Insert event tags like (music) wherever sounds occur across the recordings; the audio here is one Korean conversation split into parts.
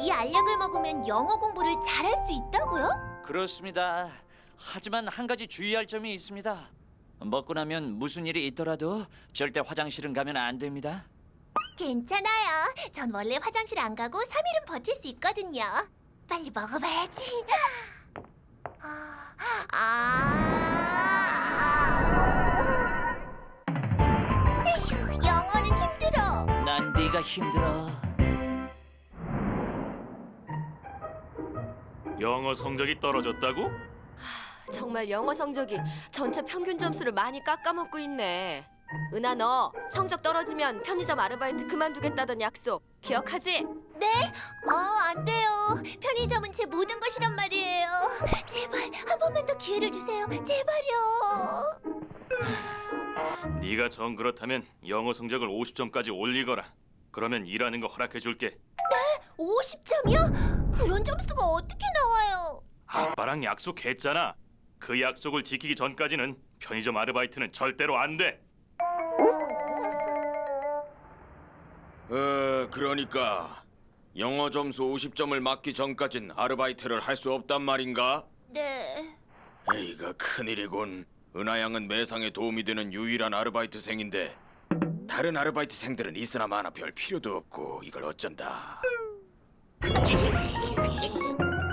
이 알약을 먹으면 영어 공부를 잘할 수 있다고요? 그렇습니다. 하지만 한 가지 주의할 점이 있습니다. 먹고 나면 무슨 일이 있더라도 절대 화장실은 가면 안 됩니다. 괜찮아요. 전 원래 화장실 안 가고 3일은 버틸 수 있거든요. 빨리 먹어봐야지. 아, 아. 에휴, 영어는 힘들어. 난 네가 힘들어. 영어 성적이 떨어졌다고? 정말 영어 성적이 전체 평균 점수를 많이 깎아먹고 있네. 은하 너 성적 떨어지면 편의점 아르바이트 그만두겠다던 약속 기억하지? 네? 어, 안 돼요. 편의점은 제 모든 것이란 말이에요. 제발 한 번만 더 기회를 주세요. 제발요. 네가 정 그렇다면 영어 성적을 50점까지 올리거라. 그러면 일하는 거 허락해 줄게. 50점이요? 그런 점수가 어떻게 나와요? 아빠랑 약속했잖아. 그 약속을 지키기 전까지는 편의점 아르바이트는 절대로 안 돼. 어, 그러니까 영어 점수 50점을 맞기 전까진 아르바이트를 할 수 없단 말인가? 네. 에이가 큰일이군. 은하 양은 매상에 도움이 되는 유일한 아르바이트생인데 다른 아르바이트생들은 있으나 마나 별 필요도 없고 이걸 어쩐다.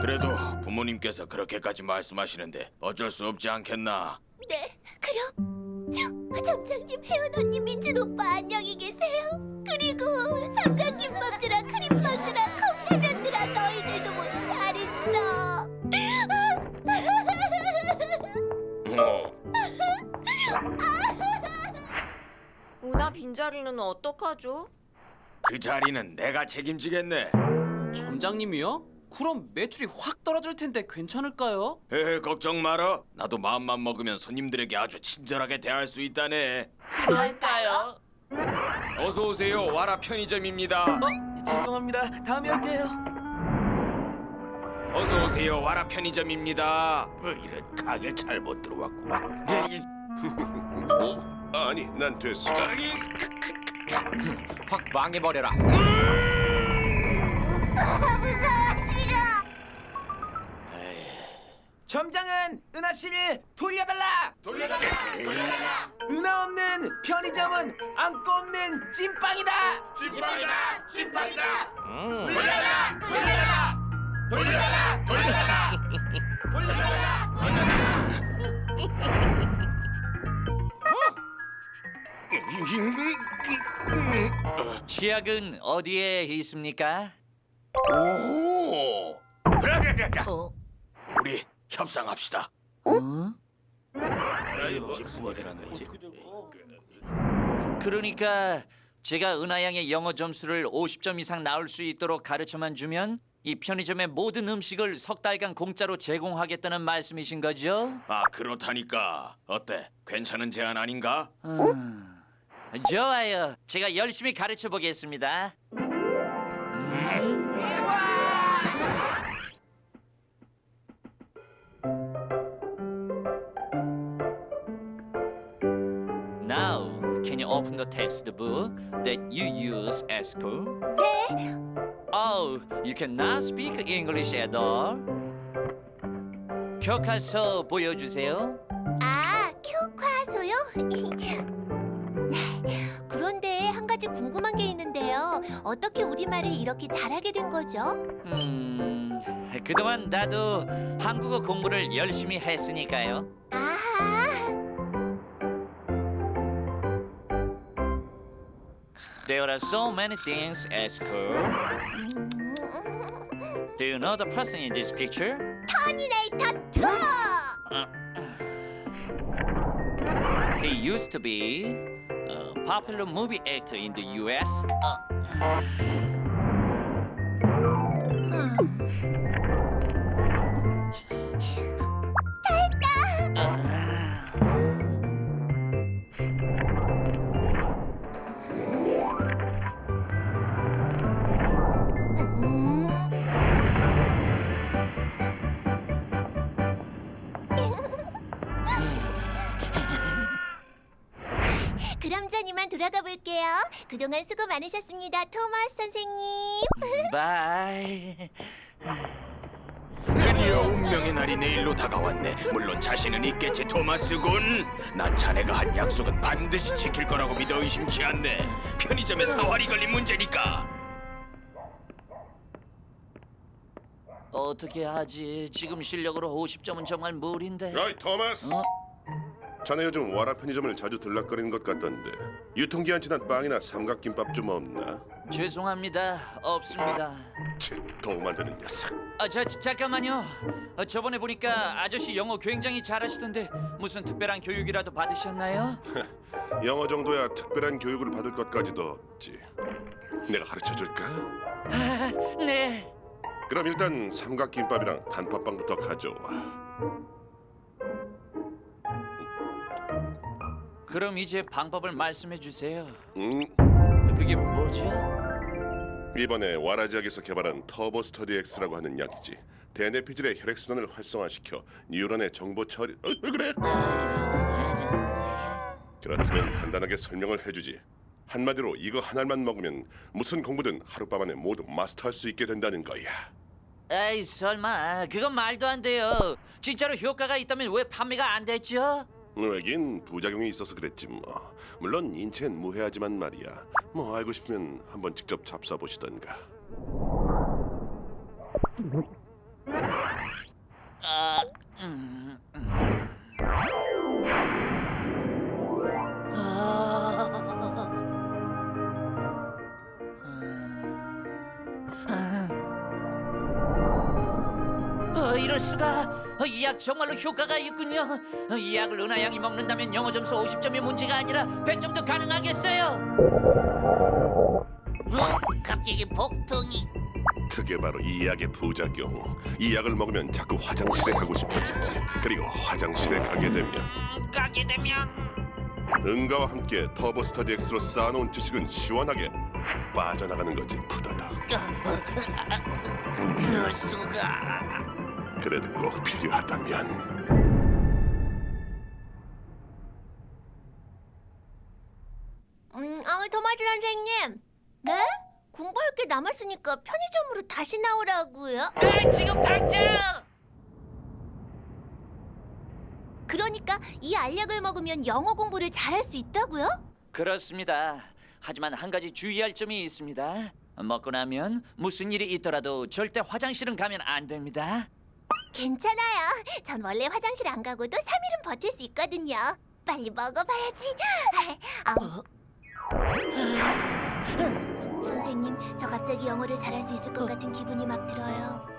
그래도 부모님께서 그렇게까지 말씀하시는데 어쩔 수 없지 않겠나? 네, 그럼 점장님, 혜원 언니, 민준 오빠 안녕히 계세요. 그리고 삼각김 빵들아, 크림빵들아, 컵라면들아, 너희들도 모두 잘 있어. 어, 은하 빈자리는 어떡하죠? 그 자리는 내가 책임지겠네. 점장님이요? 그럼 매출이 확 떨어질 텐데 괜찮을까요? 에헤, 걱정 마라. 나도 마음만 먹으면 손님들에게 아주 친절하게 대할 수 있다네. 그럴까요? 어서 오세요. 와라 편의점입니다. 죄송합니다. 다음에 올게요. 어서 오세요. 와라 편의점입니다. 뭐 이런 가게 잘못 들어왔구나. (laughs) 어? 아니 난 됐어 확 망해버려라. 점장은 은하 씨를 돌려달라. 돌려달라. 돌려달라. 은하 없는 편의점은 안고 없는 찐빵이다. 찐빵이다. 찐빵이다. 돌려달라. 돌려달라. 돌려달라. 돌려달라. 돌려달라. 치약은 어디에 있습니까? 오. 그래, 우리 협상합시다. 그러니까 제가 은하 양의 영어 점수를 50점 이상 나올 수 있도록 가르쳐만 주면 이 편의점의 모든 음식을 석 달간 공짜로 제공하겠다는 말씀이신 거죠? 아 그렇다니까 어때? 괜찮은 제안 아닌가? 좋아요. 제가 열심히 가르쳐 보겠습니다. Textbook that you use at school? 네, Oh, you cannot speak English at all? 교과서 보여주세요. 아, 교과서요? (laughs) 그런데 한 가지 궁금한 게 있는데요. 어떻게 우리말을 이렇게 잘하게 된 거죠? 음, 그동안 나도 한국어 공부를 열심히 했으니까요. There are so many things as cool. Do you know the person in this picture? Terminator 2! Uh, he used to be a popular movie actor in the US. Uh, 그럼 전 이만 돌아가 볼게요. 그동안 수고 많으셨습니다, 토마스 선생님. 바이. 드디어 운명의 날이 내일로 다가왔네. 물론 자신은 있겠지, 토마스군. 난 자네가 한 약속은 반드시 지킬 거라고 믿어 의심치 않네. 편의점에 사활이 걸린 문제니까. 어떻게 하지? 지금 실력으로 50점은 정말 무리인데. 야이 토마스 어? 자네 요즘 와라 편의점을 자주 들락거리는 것 같던데 유통기한 지난 빵이나 삼각김밥 좀 없나? 죄송합니다. 없습니다. 치, 도움 안 되는 녀석 아, 자, 자, 잠깐만요. 어, 저번에 보니까 아저씨 영어 굉장히 잘하시던데 무슨 특별한 교육이라도 받으셨나요? (laughs) 영어 정도야 특별한 교육을 받을 것까지도 없지 내가 가르쳐 줄까? 네. 그럼 일단 삼각김밥이랑 단팥빵부터 가져와 그럼 이제 방법을 말씀해 주세요. 음, 그게 뭐죠? 이번에 와라 지역에서 개발한 터보 스터디 X라고 하는 약이지 대뇌피질의 혈액순환을 활성화시켜 뉴런의 정보 처리 어, 왜 그래? 그렇다면 간단하게 설명을 해주지 한마디로 이거 하나만 먹으면 무슨 공부든 하룻밤 안에 모두 마스터할 수 있게 된다는 거야 에이 설마 그건 말도 안 돼요. 진짜로 효과가 있다면 왜 판매가 안 됐죠? 왜긴 부작용이 있어서 그랬지 뭐. 물론 인체엔 무해하지만 말이야. 뭐 알고 싶으면 한번 직접 잡숴 보시던가. 어, 이 약 정말로 효과가 있군요. 어, 이 약을 은하 양이 먹는다면 영어 점수 50점이 문제가 아니라 100점도 가능하겠어요. 어, 갑자기 복통이. 그게 바로 이 약의 부작용 이 약을 먹으면 자꾸 화장실에 가고 싶어지지 그리고 화장실에 가게 되면 가게 되면 응가와 함께 터보 스터디 X로 쌓아놓은 지식은 시원하게 빠져나가는 거지 푸다다 그럴 수가. 그래도 꼭 필요하다면 음, 아, 토마스 선생님. 네? 공부할 게 남았으니까 편의점으로 다시 나오라고요. 아, 지금 당장. 그러니까 이 알약을 먹으면 영어 공부를 잘할 수 있다고요? 그렇습니다. 하지만 한 가지 주의할 점이 있습니다. 먹고 나면 무슨 일이 있더라도 절대 화장실은 가면 안 됩니다. 괜찮아요. 전 원래 화장실 안 가고도 3일은 버틸 수 있거든요. 빨리 먹어봐야지. 아우. 선생님, 저 갑자기 영어를 잘할 수 있을 것 같은 기분이 막 들어요.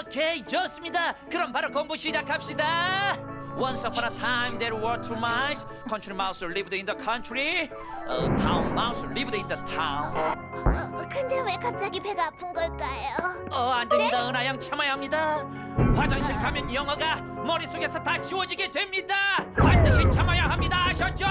오케이 좋습니다. 그럼 바로 공부 시작합시다. Once upon a time there were two mice. Country mouse lived in the country. Uh, town mouse lived in the town. 어, 근데 왜 갑자기 배가 아픈 걸까요? 어, 안 됩니다. 은하 양 참아야 합니다. 화장실 가면 영어가 머릿속에서 다 지워지게 됩니다. 반드시 참아야 합니다. 아셨죠?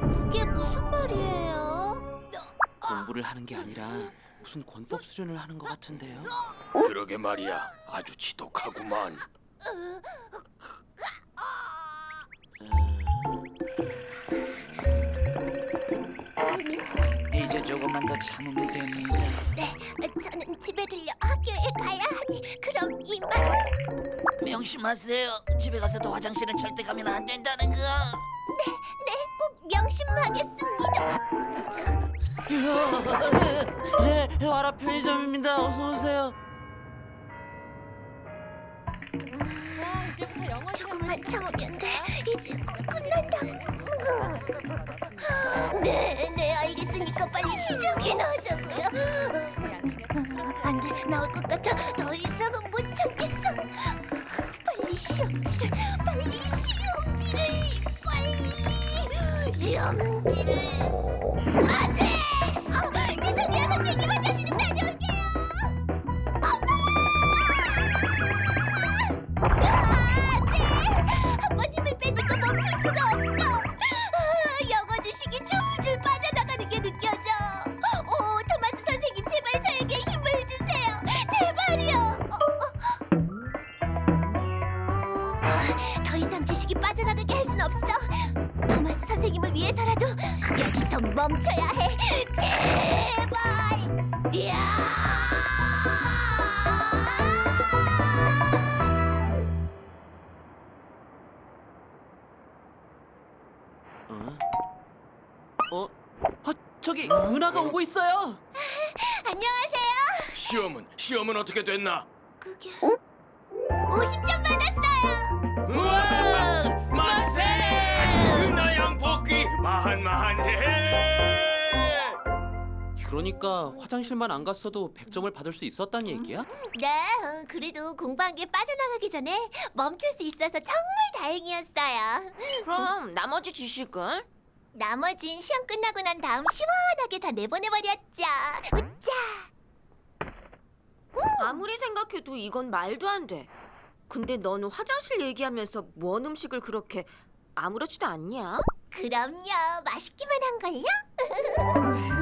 그게 무슨 말이에요? 공부를 하는 게 아니라 무슨 권법 수련을 하는 것 같은데요. 그러게 말이야. 아주 지독하구만. 이제 조금만 더 참으면 됩니다. 네, 저는 집에 들려 학교에 가야 하니 그럼 이만. 명심하세요. 집에 가서도 화장실은 절대 가면 안 된다는 거. 네, 꼭 명심하겠습니다. 네, 와라 편의점입니다. 어서 오세요. 조금만 참으면 돼. 이제 곧 끝난다고. 네, 네, 알겠으니까 빨리 시작이나 하자고요. 안 돼, 나올 것 같아. 더 이상은 못 참겠어. 빨리 시험지를, 빨리 시험지를, 빨리 시험지를. 안 없어. 토마스 선생님을 위해서라도 여기서 멈춰야 해. 제발. 이야. 어? 아, 저기 은하가 오고 있어요. 안녕하세요. 시험은 시험은 어떻게 됐나? 그게 50점 받 마한마한세! 그러니까 화장실만 안 갔어도 100점을 받을 수 있었단 얘기야? 네, 어, 그래도 공부한 게 빠져나가기 전에 멈출 수 있어서 정말 다행이었어요. 그럼 나머지 지식은? 나머진 시험 끝나고 난 다음 시원하게 다 내보내버렸죠. 우짜! 아무리 생각해도 이건 말도 안 돼. 근데 너는 화장실 얘기하면서 뭔 음식을 그렇게 아무렇지도 않냐? 그럼요, 맛있기만 한 걸요? (laughs)